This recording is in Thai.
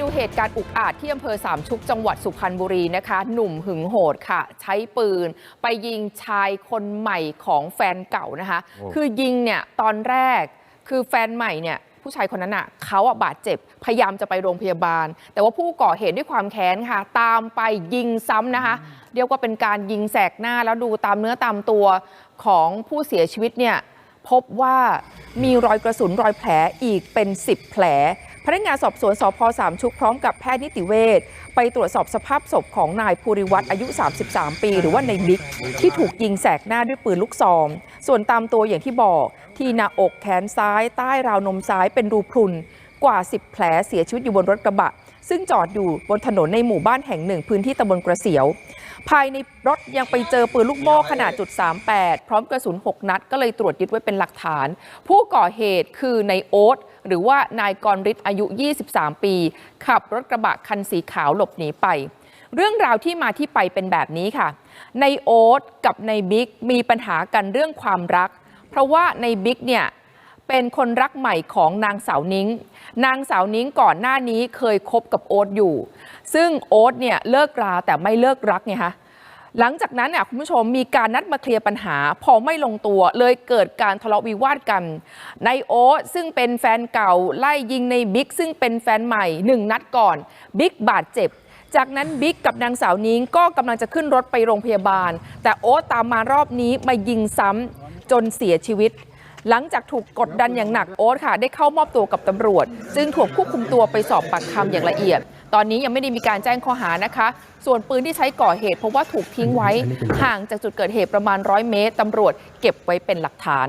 ดูเหตุการณ์อุกอาจที่อำเภอสามชุกจังหวัดสุพรรณบุรีนะคะ หนุ่มหึงโหดค่ะ ใช้ปืน ไปยิงชายคนใหม่ของแฟนเก่านะคะโอ้คือยิงเนี่ยตอนแรกคือแฟนใหม่เนี่ยผู้ชายคนนั้นอะเขาอะบาดเจ็บ พยายามจะไปโรงพยาบาล แต่ว่าผู้ก่อเหตุด้วยความแค้นค่ะ ตามไปยิงซ้ำนะคะ เรียกว่าเป็นการยิงแสกหน้าแล้วดูตามเนื้อตามตัวของผู้เสียชีวิตเนี่ยพบว่ามีรอยกระสุนรอยแผลอีกเป็น 10 แผล พนักงานสอบสวนสพสามชุกพร้อมกับแพทย์นิติเวชไปตรวจสอบสภาพศพของนายภูริวัตรอายุ 33 ปี หรือว่าในบิ๊กที่ถูกยิงแสกหน้าด้วยปืนลูกซอง ส่วนตามตัวอย่างที่บอกที่หน้าอกแขนซ้ายใต้ราวนมซ้ายเป็นรูพรุนกว่า 10 แผลเสียชีวิตอยู่บนรถกระบะ ซึ่งจอดอยู่บนถนนในหมู่บ้านแห่งหนึ่งพื้นที่ตำบลกระเสียว ภายในรถยังไปเจอปืนลูกโม่ขนาดจุด38 พร้อมกระสุน 6 นัด ก็เลยตรวจยึดไว้เป็นหลักฐาน ผู้ก่อเหตุคือในโอ๊ต หรือว่านายกรฤทธิ์อายุ 23 ปี ขับรถกระบะคันสีขาวหลบหนีไป เรื่องราวที่มาที่ไปเป็นแบบนี้ค่ะ ในโอ๊ตกับในบิ๊กมีปัญหากันเรื่องความรัก เพราะว่าในบิ๊กเนี่ยเป็นคนรักใหม่ของนางสาวนิ้ง นางสาวนิ้งก่อนหน้านี้เคยคบกับโอ๊ตอยู่ ซึ่งโอ๊ตเนี่ยเลิกราแต่ไม่เลิกรักไงคะ หลังจากนั้นเนี่ยคุณผู้ชมมีการนัดมาเคลียร์ปัญหา พอไม่ลงตัวเลยเกิดการทะเลาะวิวาทกันในโอ๊ตซึ่งเป็นแฟนเก่าไล่ยิงในบิ๊กซึ่งเป็นแฟนใหม่หนึ่งนัดก่อนบิ๊กบาดเจ็บ จากนั้นบิ๊กกับนางสาวนิ้งก็กำลังจะขึ้นรถไปโรงพยาบาล แต่โอ๊ตตามมารอบนี้มายิงซ้ำจนเสียชีวิตหลังจากถูกกดดันอย่างหนักโอ๊ตค่ะ ได้เข้ามอบตัวกับตำรวจ จึงถูกควบคุมตัวไปสอบปากคำอย่างละเอียด ตอนนี้ยังไม่ได้มีการแจ้งข้อหานะคะ ส่วนปืนที่ใช้ก่อเหตุเพราะว่าถูกทิ้งไว้ห่างจากจุดเกิดเหตุประมาณ 100 เมตรตำรวจเก็บไว้เป็นหลักฐาน